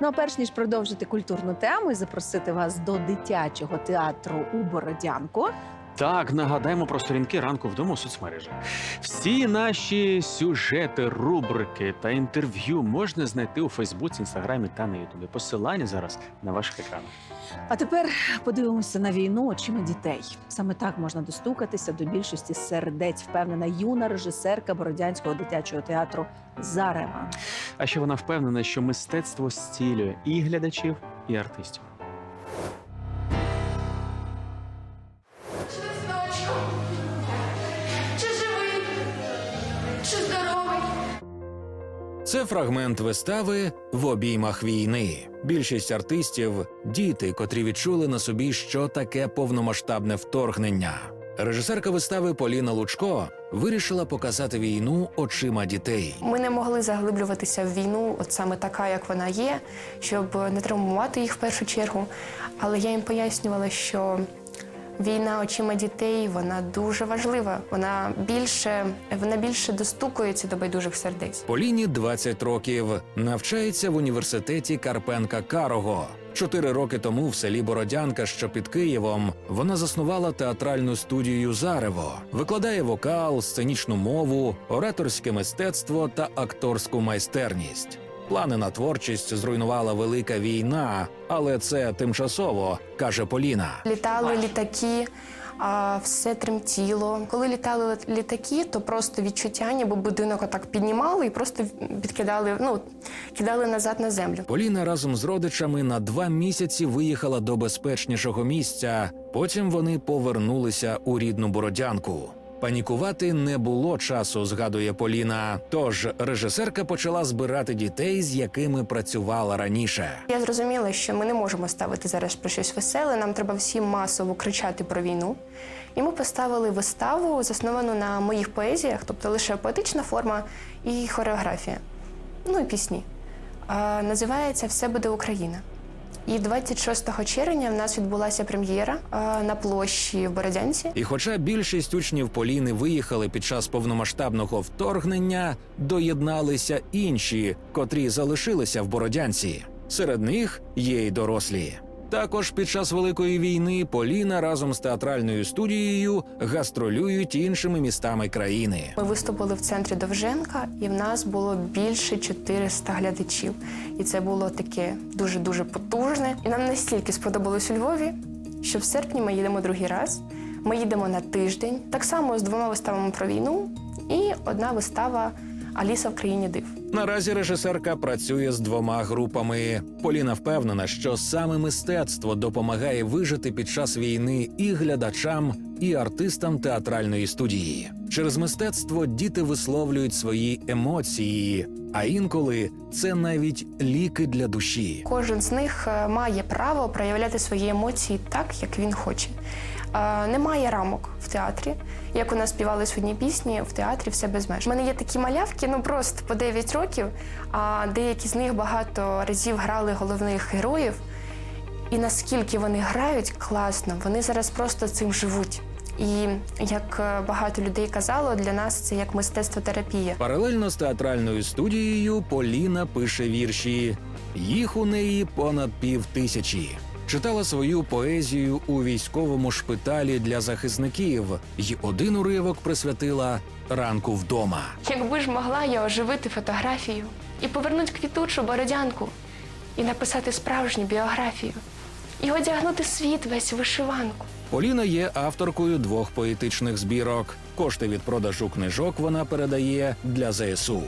Ну а перш ніж продовжити культурну тему і запросити вас до дитячого театру у Бородянку. Так, нагадаємо про сторінки ранку вдома у соцмережах. Всі наші сюжети, рубрики та інтерв'ю можна знайти у Фейсбуці, Інстаграмі та на Ютубі. Посилання зараз на ваших екранах. А тепер подивимося на війну очима дітей. Саме так можна достукатися до більшості сердець, впевнена юна режисерка Бородянського дитячого театру Зарева. А ще вона впевнена, що мистецтво зцілює і глядачів, і артистів. Це фрагмент вистави в обіймах війни. Більшість артистів діти, котрі відчули на собі, що таке повномасштабне вторгнення. Режисерка вистави Поліна Лучко вирішила показати війну очима дітей. Ми не могли заглиблюватися в війну, от саме така, як вона є, щоб не травмувати їх в першу чергу. Але я їм пояснювала, що війна очима дітей вона дуже важлива. Вона більше вона більше достукується до байдужих сердець. Поліні 20 років, навчається в університеті Карпенка Карого. Чотири роки тому в селі Бородянка, що під Києвом, вона заснувала театральну студію Зарево, викладає вокал, сценічну мову, ораторське мистецтво та акторську майстерність. Плани на творчість зруйнувала велика війна, але це тимчасово, каже Поліна. Літали літаки, а все тремтіло. Коли літали літаки, то просто відчуття, ніби будинок отак піднімали і просто відкидали, ну кидали назад на землю. Поліна разом з родичами на два місяці виїхала до безпечнішого місця. Потім вони повернулися у рідну Бородянку. Панікувати не було часу, згадує Поліна. Тож режисерка почала збирати дітей, з якими працювала раніше. Я зрозуміла, що ми не можемо ставити зараз про щось веселе. Нам треба всім масово кричати про війну. І ми поставили виставу, засновану на моїх поезіях, тобто лише поетична форма і хореографія, ну і пісні. А, називається Все буде Україна. І 26 червня в нас відбулася прем'єра на площі в Бородянці. І хоча більшість учнів Поліни виїхали під час повномасштабного вторгнення, доєдналися інші, котрі залишилися в Бородянці. Серед них є й дорослі. Також під час великої війни Поліна разом з театральною студією гастролюють іншими містами країни. Ми виступили в центрі Довженка, і в нас було більше 400 глядачів. І це було таке дуже дуже потужне. І нам настільки сподобалось у Львові, що в серпні ми їдемо другий раз. Ми їдемо на тиждень, так само з двома виставами про війну, і одна вистава Аліса в країні див. Наразі режисерка працює з двома групами. Поліна впевнена, що саме мистецтво допомагає вижити під час війни і глядачам, і артистам театральної студії. Через мистецтво діти висловлюють свої емоції, а інколи це навіть ліки для душі. Кожен з них е, має право проявляти свої емоції так, як він хоче. Немає рамок в театрі. Як у нас співали сьогодні пісні, в театрі все без меж. У мене є такі малявки, ну просто по 9 років, а деякі з них багато разів грали головних героїв. І наскільки вони грають класно, вони зараз просто цим живуть. І як е, багато людей казало, для нас це як мистецтвотерапія. Паралельно з театральною студією Поліна пише вірші. Їх у неї понад пів тисячі. Читала свою поезію у військовому шпиталі для захисників, й один уривок присвятила ранку вдома. Якби ж могла я оживити фотографію і повернути квітучу бородянку, і написати справжню біографію, і одягнути світ весь у вишиванку. Поліна є авторкою двох поетичних збірок. Кошти від продажу книжок вона передає для ЗСУ.